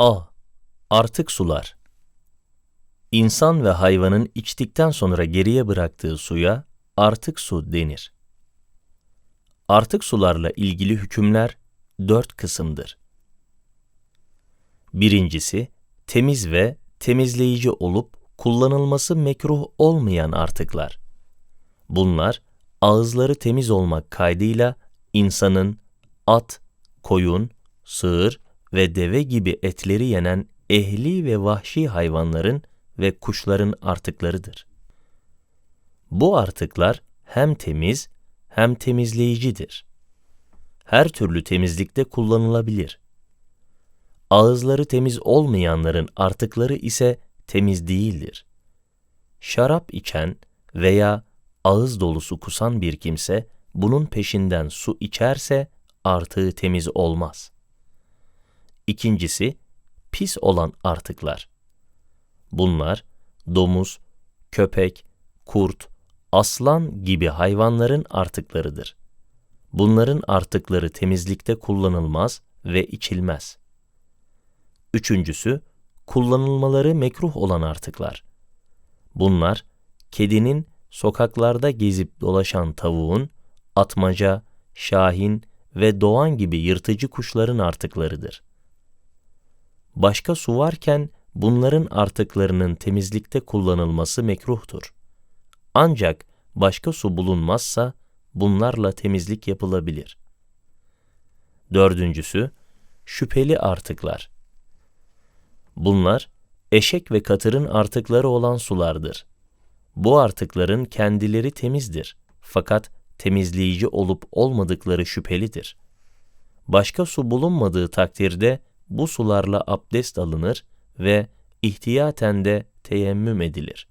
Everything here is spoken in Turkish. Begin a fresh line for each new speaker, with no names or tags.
A. Artık sular. İnsan ve hayvanın içtikten sonra geriye bıraktığı suya artık su denir. Artık sularla ilgili hükümler dört kısımdır. Birincisi, temiz ve temizleyici olup kullanılması mekruh olmayan artıklar. Bunlar, ağızları temiz olmak kaydıyla insanın at, koyun, sığır ve deve gibi etleri yenen ehli ve vahşi hayvanların ve kuşların artıklarıdır. Bu artıklar hem temiz hem temizleyicidir. Her türlü temizlikte kullanılabilir. Ağızları temiz olmayanların artıkları ise temiz değildir. Şarap içen veya ağız dolusu kusan bir kimse bunun peşinden su içerse artığı temiz olmaz. İkincisi, pis olan artıklar. Bunlar domuz, köpek, kurt, aslan gibi hayvanların artıklarıdır. Bunların artıkları temizlikte kullanılmaz ve içilmez. Üçüncüsü, kullanılmaları mekruh olan artıklar. Bunlar, kedinin sokaklarda gezip dolaşan tavuğun, atmaca, şahin ve doğan gibi yırtıcı kuşların artıklarıdır. Başka su varken bunların artıklarının temizlikte kullanılması mekruhtur. Ancak başka su bulunmazsa bunlarla temizlik yapılabilir. Dördüncüsü, şüpheli artıklar. Bunlar, eşek ve katırın artıkları olan sulardır. Bu artıkların kendileri temizdir fakat temizleyici olup olmadıkları şüphelidir. Başka su bulunmadığı takdirde bu sularla abdest alınır ve ihtiyaten de teyemmüm edilir.